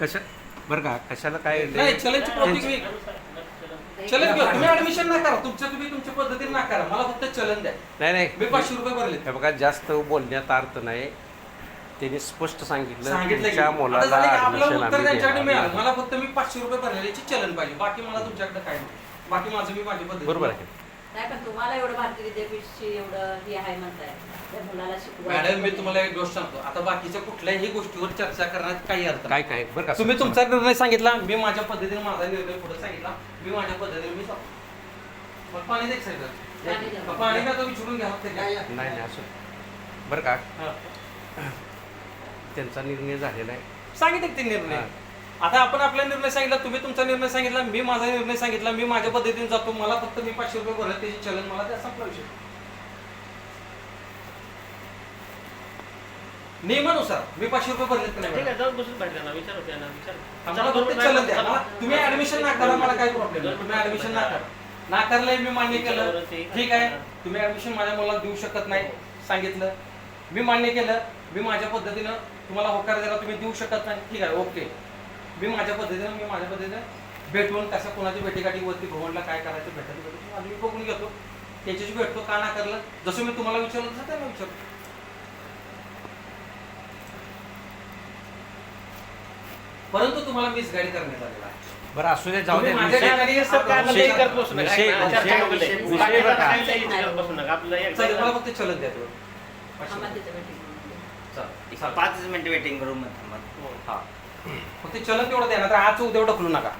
कशा? बरं का कशाला काय नाही चलनची प्रॉब्लेम मी चलन घेऊ तुम्ही ऍडमिशन ना करा तुमच्या तुम्ही तुमच्या पद्धतीने ना करा. मला फक्त चलन द्या. नाही नाही. मी पाचशे रुपये भरले हे बघा जास्त बोलण्यात अर्थ नाही. त्यांनी स्पष्ट सांगितलं सांगितलं की तुमच्या आता मुलाला झालं की आपलं ऍडमिशन उत्तर आम्ही त्यांच्याकडे देणार मिळालं. मला फक्त मी पाचशे रुपये भरलेल्याची चलन पाहिजे. बाकी मला तुमच्याकडे काय नाही. बाकी माझं मी माझी पद्धत बरोबर आहे. नाही पण तुम्हाला एवढं भारतीय विद्यापीठची एवढं हे आहे म्हणताय त्या मुलाला शिकवा मॅडम मी तुम्हाला एक गोष्ट सांगतो आता बाकीच्या कुठल्याही गोष्टीवर चर्चा करण्यात काही अर्थ काय नाही. काय बरं का तुम्ही तुमचा निर्णय सांगितला मी माझ्या पद्धतीने माझा निर्णय पुढे सांगितला मी माझ्या पद्धतीने मी सांगतो. मग पाणी द्या पाणी द्या. साहेब पाणी का घ्या फक्त घ्या. नाही नाही असं बरं का हा. त्यांचा निर्णय झालेला आहे सांगितलं ते निर्णय हा. आता आपण आपला निर्णय सांगितला तुम्ही तुमचा निर्णय सांगितला मी माझा निर्णय सांगितला मी माझ्या पद्धतीने जातो मला फक्त मी पाचशे रुपये भरले त्याची चलन मला त्या संपला विषय. नियमानुसार मी पाचशे रुपये भरलेत का नाही ठीक भरले? आहे जाऊन बसून भेटला ना विचारू त्यांना विचार मला फक्त चलन द्या मला- तुम्ही ऍडमिशन नाकारा मला काही प्रॉब्लेम नाही. तुम्ही ऍडमिशन नाकार नाकारलंय मी मान्य केलं. ठीक आहे. तुम्ही ऍडमिशन माझ्या मुलाला देऊ शकत नाही सांगितलं. मी मान्य केलं. मी माझ्या पद्धतीनं तुम्हाला होकार द्यायला तुम्ही देऊ शकत नाही. ठीक आहे ओके. मी माझ्या पद्धतीनं मी माझ्या पद्धतीनं भेटून कसं कोणाची भेटीगाठी वरती भवनला काय करायचं भेटायचं भेटून आम्ही बघून घेतो त्याच्याशी भेटतो का नाकारलं जसं मी तुम्हाला विचारलं तसं त्यांना विचारतो परंतु तुम्हाला मिसगाईड करण्यात आलेला आहे बरं असू दे जाऊ दे तुम्ही माझ्या विषय- ठिकाणी सर काय विषय- म्हणलं, करत बसू नका. विषय- ऐका, विषय- चर्चा विषय- नको. विषय बाकीचं बघा. काही नाही, करत बसू नका. आपलं एक चालेल मला फक्त चलन द्या तुम्ही थांबा त्याच्या भेटीमध्ये. चालेल, एक चालेल. पाच मिनिट वेटिंग करू मग थांबा हा फक्त चलन तेवढं द्या ना तर आज उद्या ढकलू नका.